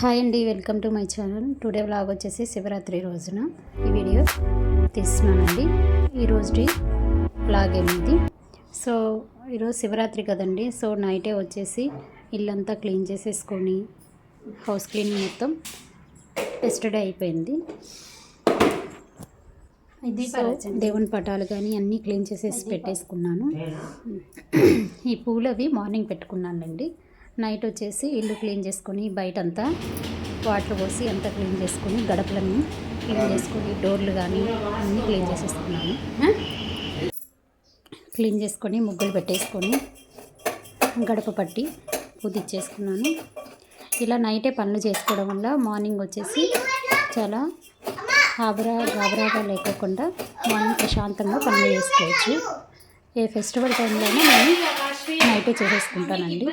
Hi అండి welcome to my channel today vlog వచ్చేసి శివరాత్రి రోజున. ఈ వీడియో తీస్తున్నానండి. ఈరోజు వ్లాగ్ ఏమిది? సో ఈరోజు శివరాత్రి కదండి. సో నైటే వచ్చేసి ఇల్లంతా క్లీన్ చేసేసుకొని హౌస్ క్లీనింగ్ మొత్తం ఎస్టర్డే అయిపోయింది. సో దేవుని పటాలు కానీ అన్నీ క్లీన్ చేసేసి పెట్టేసుకున్నాను. ఈ పూలు అవి మార్నింగ్ పెట్టుకున్నానండి. నైట్ వచ్చేసి ఇల్లు క్లీన్ చేసుకొని బయటంతా వాటర్ పోసి అంతా క్లీన్ చేసుకొని గడపలన్నీ క్లీన్ చేసుకొని డోర్లు కానీ అన్నీ క్లీన్ చేసేసుకున్నాను. క్లీన్ చేసుకొని ముగ్గులు పెట్టేసుకొని గడప పట్టి పూతిచ్చేసుకున్నాను ఇలా నైటే పనులు చేసుకోవడం వల్ల మార్నింగ్ వచ్చేసి చాలా ఆబరా గాబరాగా లేకోకుండా మనం ప్రశాంతంగా పనులు చేసుకోవచ్చు. ఏ ఫెస్టివల్ టైంలోనే నేను నైటే చేసేసుకుంటానండి.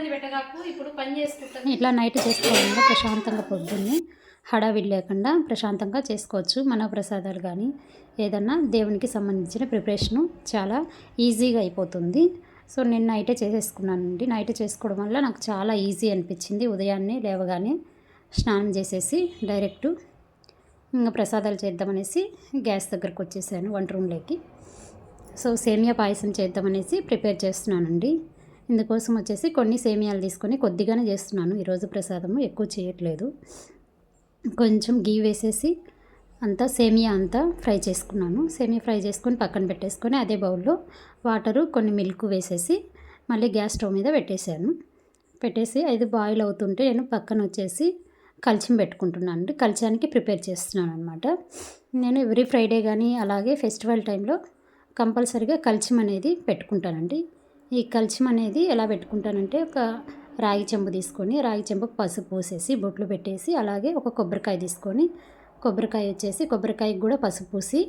ఇట్లా నైట్ చేసుకోవడం వల్ల ప్రశాంతంగా పొద్దున్నే హడావిడి లేకుండా ప్రశాంతంగా చేసుకోవచ్చు మన ప్రసాదాలు కానీ. ఏదన్నా దేవునికి సంబంధించిన ప్రిపరేషను చాలా ఈజీగా అయిపోతుంది. సో నేను నైటే చేసేసుకున్నానండి. నైట్ చేసుకోవడం వల్ల నాకు చాలా ఈజీ అనిపించింది. ఉదయాన్నే లేవగానే స్నానం చేసేసి డైరెక్ట్ ఇంకా ప్రసాదాలు చేద్దామనేసి గ్యాస్ దగ్గరకు వచ్చేసాను వంట రూమ్లోకి. సో సేమియా పాయసం చేద్దామనేసి ప్రిపేర్ చేస్తున్నానండి. ఇందుకోసం వచ్చేసి కొన్ని సేమియాలు తీసుకొని కొద్దిగానే చేస్తున్నాను. ఈరోజు ప్రసాదము ఎక్కువ చేయట్లేదు. కొంచెం గీ వేసేసి అంతా సేమియా అంతా ఫ్రై చేసుకున్నాను. సేమియా ఫ్రై చేసుకొని పక్కన పెట్టేసుకొని అదే బౌల్లో వాటరు కొన్ని మిల్క్ వేసేసి మళ్ళీ గ్యాస్ స్టవ్ మీద పెట్టేశాను. పెట్టేసి అది బాయిల్ అవుతుంటే నేను పక్కన వచ్చేసి కల్చం పెట్టుకుంటున్నాను అండి. కల్చానికి ప్రిపేర్ చేస్తున్నాను అనమాట నేను ఎవ్రీ ఫ్రైడే కానీ అలాగే ఫెస్టివల్ టైంలో కంపల్సరీగా కల్చం అనేది పెట్టుకుంటానండి. ఈ కల్చం అనేది ఎలా పెట్టుకుంటానంటే ఒక రాగి చెంబు తీసుకొని రాగి చెంబుకు పసుపు పోసేసి బొట్లు పెట్టేసి అలాగే ఒక కొబ్బరికాయ తీసుకొని కొబ్బరికాయ వచ్చేసి కొబ్బరికాయకి కూడా పసుపు పూసి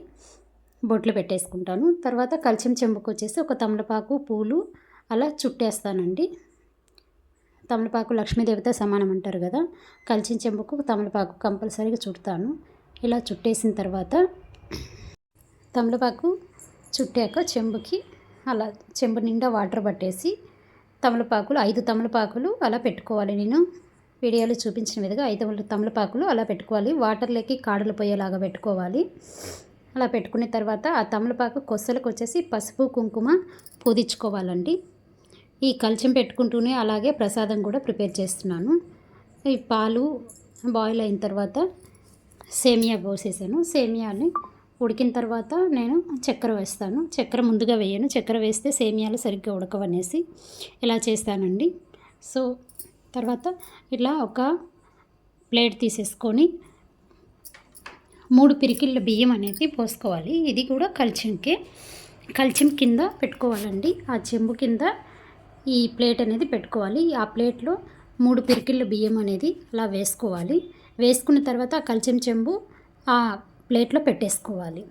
బొట్లు పెట్టేసుకుంటాను. తర్వాత కల్చం చెంబుకు వచ్చేసి ఒక తమలపాకు పూలు అలా చుట్టేస్తానండి. తమలపాకు లక్ష్మీదేవితో సమానం అంటారు కదా కలిసిన చెంబుకు తమలపాకు కంపల్సరీగా చుడతాను. ఇలా చుట్టేసిన తర్వాత తమలపాకు చుట్టాక చెంబుకి అలా చెంబు నిండా వాటర్ పట్టేసి తమలపాకులు ఐదు తమలపాకులు అలా పెట్టుకోవాలి. నేను వీడియోలో చూపించిన విధంగా ఐదు తమలపాకులు అలా పెట్టుకోవాలి. వాటర్లోకి కాడలు పోయేలాగా పెట్టుకోవాలి. అలా పెట్టుకున్న తర్వాత ఆ తమలపాకు కొస్సలకు వచ్చేసి పసుపు కుంకుమ పూదించుకోవాలండి ఈ కలిచం పెట్టుకుంటూనే అలాగే ప్రసాదం కూడా ప్రిపేర్ చేస్తున్నాను. ఈ పాలు బాయిల్ అయిన తర్వాత సేమియా పోసేసాను. సేమియాని ఉడికిన తర్వాత నేను చక్కెర వేస్తాను. చక్కెర ముందుగా వేయను. చక్కెర వేస్తే సేమియాలు సరిగ్గా ఉడకవనేసి ఇలా చేస్తానండి. సో తర్వాత ఇట్లా ఒక ప్లేట్ తీసేసుకొని మూడు పిరికిళ్ళ బియ్యం అనేది పోసుకోవాలి. ఇది కూడా కల్చింకే. కల్చం కింద పెట్టుకోవాలండి. ఆ చెంబు కింద ఈ ప్లేట్ అనేది పెట్టుకోవాలి. ఆ ప్లేట్లో మూడు పిరికిళ్ళ బియ్యం అనేది అలా వేసుకోవాలి. వేసుకున్న తర్వాత ఆ కల్చం చెంబు ఆ ప్లేట్లో పెట్టేసుకోవాలి.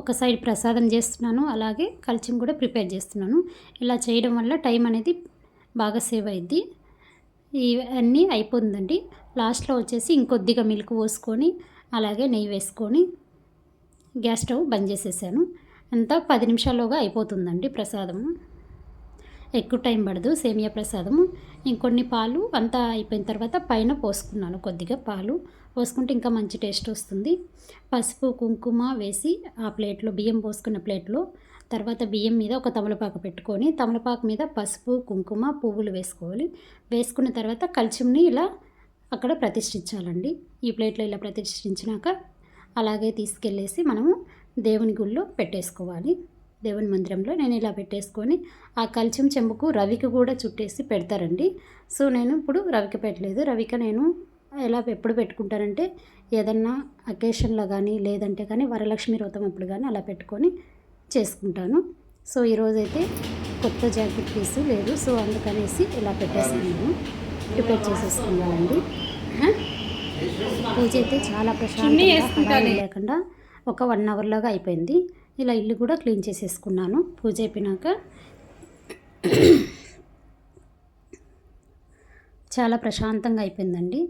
ఒక సైడ్ ప్రసాదం చేస్తున్నాను అలాగే కల్చం కూడా ప్రిపేర్ చేస్తున్నాను. ఇలా చేయడం వల్ల టైం అనేది బాగా సేవ్ అయింది ఇవన్నీ అయిపోతుందండి. లాస్ట్లో వచ్చేసి ఇంకొద్దిగా మిల్క్ పోసుకొని అలాగే నెయ్యి వేసుకొని గ్యాస్ స్టవ్ బంద్ చేసేసాను. అంతా పది నిమిషాల్లోగా అయిపోతుందండి ప్రసాదము. ఎక్కువ టైం పడదు సేమియా ప్రసాదము. ఇంకొన్ని పాలు అంతా అయిపోయిన తర్వాత పైన పోసుకున్నాను కొద్దిగా పాలు. పోసుకుంటే ఇంకా మంచి టేస్ట్ వస్తుంది. పసుపు కుంకుమ వేసి ఆ ప్లేట్లో బియ్యం పోసుకున్న ప్లేట్లో తర్వాత బియ్యం మీద ఒక తమలపాకు పెట్టుకొని తమలపాకు మీద పసుపు కుంకుమ పువ్వులు వేసుకోవాలి. వేసుకున్న తర్వాత కలిచిమ్ని ఇలా అక్కడ ప్రతిష్ఠించాలండి. ఈ ప్లేట్లో ఇలా ప్రతిష్ఠించినాక అలాగే తీసుకెళ్ళేసి మనము దేవుని గుళ్ళో పెట్టేసుకోవాలి. దేవుని మందిరంలో నేను ఇలా పెట్టేసుకొని ఆ కల్చం చెంబుకు రవికి కూడా చుట్టేసి పెడతారండి. సో నేను ఇప్పుడు రవికి పెట్టలేదు. రవిక నేను ఎలా ఎప్పుడు పెట్టుకుంటానంటే ఏదన్నా అకేషన్లో కానీ లేదంటే కానీ వరలక్ష్మి వ్రతం అప్పుడు కానీ అలా పెట్టుకొని చేసుకుంటాను. సో ఈరోజైతే కొత్త జాకెట్ పీసు లేదు. సో అందుకనేసి ఇలా పెట్టేసాను ప్రిపేర్ చేసేసుకున్నానండి. పూజ అయితే చాలా ప్రశాంతంగా లేకుండా ఒక వన్ అవర్లాగా అయిపోయింది. ఇలా ఇల్లు కూడా క్లీన్ చేసేసుకున్నాను. పూజ అయిపోయినాక చాలా ప్రశాంతంగా అయిపోయిందండి.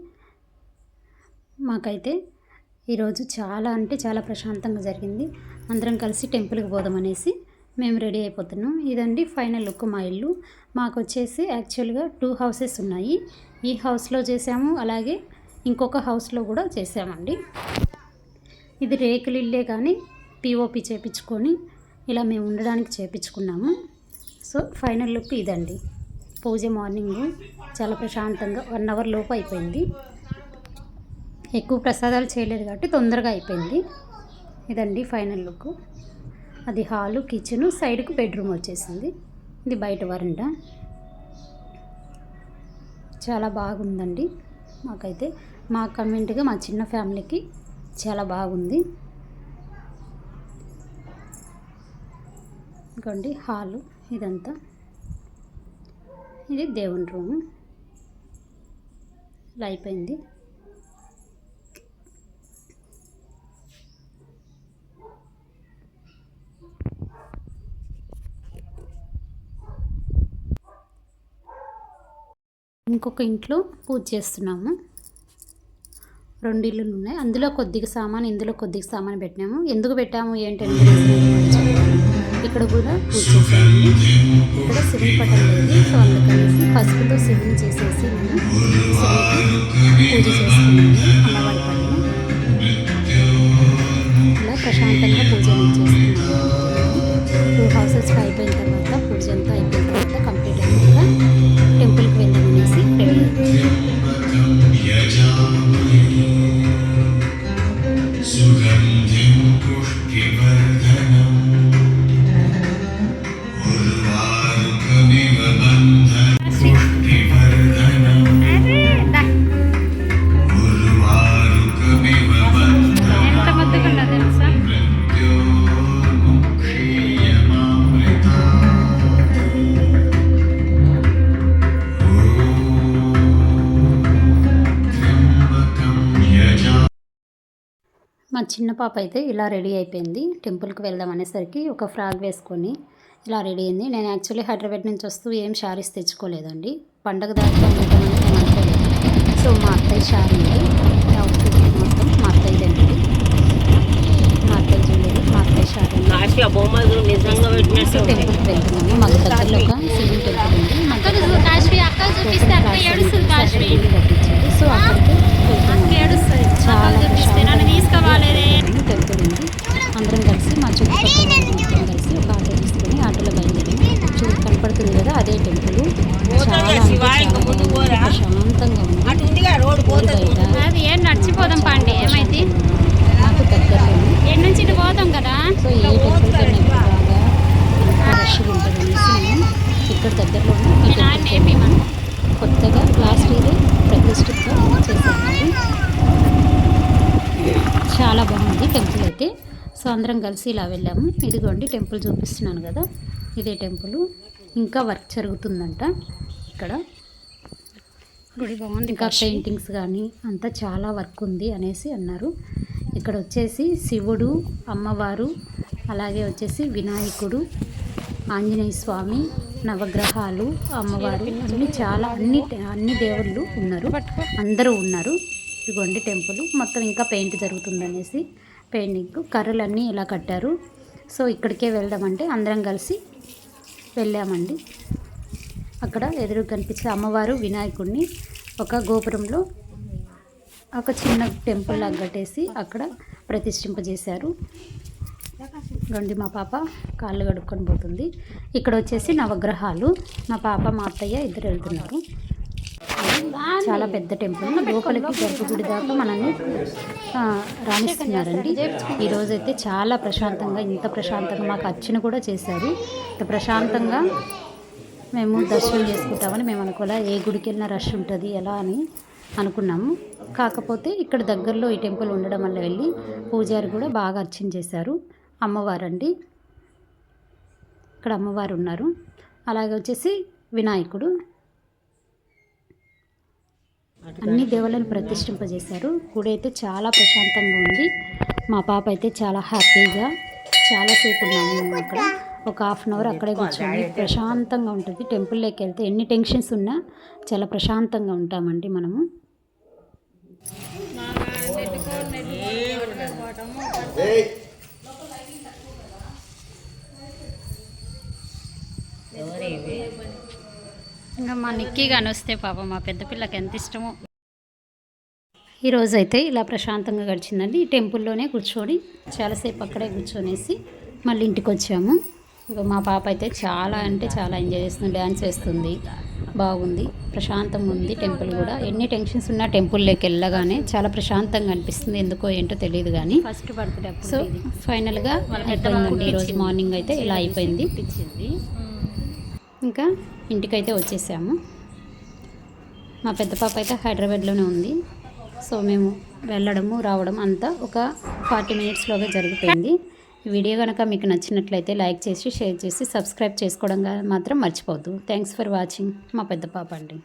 మాకైతే ఈరోజు చాలా అంటే చాలా ప్రశాంతంగా జరిగింది. అందరం కలిసి టెంపుల్కి పోదామనేసి మేము రెడీ అయిపోతున్నాం. ఇదండి ఫైనల్ లుక్ మా ఇల్లు. మాకు వచ్చేసి యాక్చువల్గా టూ హౌసెస్ ఉన్నాయి. ఈ హౌస్లో చేసాము అలాగే ఇంకొక హౌస్లో కూడా చేసామండి. ఇది రేకులు ఇల్లే కానీ పిఓపి చేపించుకొని ఇలా మేము ఉండడానికి చేపించుకున్నాము. సో ఫైనల్ లుక్ ఇదండి. పూజ మార్నింగ్ చాలా ప్రశాంతంగా వన్ అవర్ లోపు అయిపోయింది. ఎక్కువ ప్రసాదాలు చేయలేదు కాబట్టి తొందరగా అయిపోయింది. ఇదండి ఫైనల్ లుక్. అది హాలు కిచెన్ సైడ్కు బెడ్రూమ్ వచ్చేసింది. ఇది బయట వరండా. చాలా బాగుందండి. మాకైతే మా కన్వెంట్గా మా చిన్న ఫ్యామిలీకి చాలా బాగుంది. ఇంకోండి హాలు ఇదంతా. ఇది దేవుని రూమ్. ఇలా అయిపోయింది. ఇంకొక ఇంట్లో పూజ చేస్తున్నాము. రెండు ఇల్లులు ఉన్నాయి. అందులో కొద్దిగా సామాన్ ఇందులో కొద్దిగా సామాన్ పెట్టినాము. ఎందుకు పెట్టాము ఏంటంటే ఇక్కడ కూడా పూజ చేసాము ఇక్కడ శివుని పటం లేదు సో అందుకనేసి పసుపుతో శివుని చేసేసి నేను పూజ చేసుకున్నాను అమ్మవారి పైన. ఇలా ప్రశాంతంగా పూజ చేసుకున్నాను టూ హౌసెస్ అయిపోయిన తర్వాత పూజ అంతా అయిపోయిన మా చిన్న పాప అయితే ఇలా రెడీ అయిపోయింది. టెంపుల్కి వెళ్దాం అనేసరికి ఒక ఫ్రాక్ వేసుకొని ఇలా రెడీ అయింది. నేను యాక్చువల్లీ హైదరాబాద్ నుంచి వస్తూ ఏం శారీస్ తెచ్చుకోలేదండి. పండగ దాకా ఉంటామని నేను అనుకోలేదు సో మా అత్తయ్య శారీ అవుట్ఫిట్ మొత్తం మా అత్తయ్యదండి మా అత్తయ్య జ్యువెలరీ మా అత్తయ్య శారీ. టెంపుల్కి వెళ్తున్నాము. మాకు దగ్గరలో ఒక శివుని టెంపుల్ ఉంది మా దగ్గర కాశ్మీ అక్క చూపిస్తే అక్క ఏడుస్తుంది కాశ్మీ ఇల్లు కట్టించారు సో అక్కడికి వెళ్తున్నాము. ఏడుస్తుంది చాలా అక్క చూపిస్తే నన్ను తీసుకోవాలేదే టెంపుల్ ఉంది అందరం కలిసి మా చుట్టుపక్కల వాళ్ళు మొత్తం కలిసి ఒక ఆటో తీసుకొని ఆటోలో బయలుదేరాము చూ కనపడుతుంది కదా అదే టెంపుల్ చాలా అంటే శివాయ ఇంకా చాలా ముందుకు పోరా? ప్రశాంతంగా ఉంది అటు ఉందిగా రోడ్డు ఊరి పోతుంది బయట అది ఏం నడిచిపోదాం పండి ఏమైంది మాకు దగ్గరలో ఎన్ని నుంచి ఇటు పోతాం కదా సో ఏ టెంపుల్ కన్నా ఇప్పుడు బాగా ఇంకా రష్గా ఉంటుంది అనేసి మేము ఇక్కడ దగ్గరలో కొత్తగా లాస్ట్ ఇయర్ ప్రతిష్ఠిత చేశారండి చాలా బాగుంది టెంపుల్ అయితే. సో అందరం కలిసి ఇలా వెళ్ళాము. ఇదిగోండి టెంపుల్ చూపిస్తున్నాను కదా. ఇదే టెంపుల్ ఇంకా వర్క్ జరుగుతుందంట ఇక్కడ. గుడి బాగుంది ఇంకా పెయింటింగ్స్ కానీ అంతా చాలా వర్క్ ఉంది అనేసి అన్నారు. ఇక్కడ వచ్చేసి శివుడు అమ్మవారు అలాగే వచ్చేసి వినాయకుడు ఆంజనేయ స్వామి నవగ్రహాలు అమ్మవారు అన్ని చాలా అన్ని అన్ని దేవుళ్ళు ఉన్నారు. అందరూ ఉన్నారు. ఇదిగోండి టెంపుల్. మొత్తం ఇంకా పెయింట్ జరుగుతుందనేసి పెయింటింగ్ కర్రలన్నీ ఇలా కట్టారు. సో ఇక్కడికే వెళ్దామంటే అందరం కలిసి వెళ్ళామండి. అక్కడ ఎదురు కనిపించే అమ్మవారు వినాయకుడిని ఒక గోపురంలో ఒక చిన్న టెంపుల్ లాగా కట్టేసి అక్కడ ప్రతిష్ఠింపజేశారు. రండి మా పాప కాళ్ళు కడుక్కొని పోతుంది. ఇక్కడ వచ్చేసి నవగ్రహాలు. మా పాప మా అత్తయ్య ఇద్దరు వెళ్తున్నారు. చాలా పెద్ద టెంపుల్. లోపలికి గర్భగుడి దాకా మనల్ని రాణిస్తున్నారండి. ఈరోజు అయితే చాలా ప్రశాంతంగా ఇంత ప్రశాంతంగా మాకు అర్చన కూడా చేశారు. ఇంత ప్రశాంతంగా మేము దర్శనం చేసుకుంటామని మేము అనుకోలే ఏ గుడికి వెళ్ళినా రష్ ఉంటుంది ఎలా అని అనుకున్నాము. కాకపోతే ఇక్కడ దగ్గరలో ఈ టెంపుల్ ఉండడం వల్ల వెళ్ళి పూజారి కూడా బాగా అర్చన చేశారు. అమ్మవారండి. ఇక్కడ అమ్మవారు ఉన్నారు అలాగే వచ్చేసి వినాయకుడు. అన్ని దేవుళ్ళని ప్రతిష్ఠింపజేశారు. గుడి అయితే చాలా ప్రశాంతంగా ఉంది. మా పాప అయితే చాలా హ్యాపీగా చాలాసేపు ఉన్నాము అక్కడ. ఒక హాఫ్ అన్ అవర్ అక్కడే కూర్చొని ప్రశాంతంగా ఉంటుంది. టెంపుల్లోకి వెళ్తే ఎన్ని టెన్షన్స్ ఉన్నా చాలా ప్రశాంతంగా ఉంటామండి మనము. Hey! ఇంకా మా నిక్కీ కానీ వస్తే పాప మా పెద్ద పిల్లకి ఎంత ఇష్టమో. ఈ రోజు అయితే ఇలా ప్రశాంతంగా గడిచిందండి. ఈ టెంపుల్లోనే కూర్చొని చాలాసేపు అక్కడే కూర్చొనేసి మళ్ళీ ఇంటికి వచ్చాము ఇంకా మా పాప అయితే చాలా అంటే చాలా ఎంజాయ్ చేస్తుంది డ్యాన్స్ వేస్తుంది బాగుంది ప్రశాంతంగా ఉంది టెంపుల్ కూడా. ఎన్ని టెన్షన్స్ ఉన్నా టెంపుల్లోకి వెళ్ళగానే చాలా ప్రశాంతంగా అనిపిస్తుంది ఎందుకో ఏంటో తెలియదు కానీ. ఫస్ట్ బర్త్డే సో ఫైనల్గా అయిపోయిందండి ఈరోజు మార్నింగ్ అయితే ఇలా అయిపోయింది. ఇంకా ఇంటికైతే వచ్చేసాము. మా పెద్ద పాప అయితే హైదరాబాద్లోనే ఉంది. సో మేము వెళ్ళడము రావడం అంతా ఒక ఫార్టీ మినిట్స్లోగా జరిగిపోయింది. వీడియో కనుక మీకు నచ్చినట్లయితే లైక్ చేసి షేర్ చేసి సబ్స్క్రైబ్ చేసుకోవడం మాత్రం మర్చిపోద్దు థ్యాంక్స్ ఫర్ వాచింగ్ మా పెద్ద పాప అండి.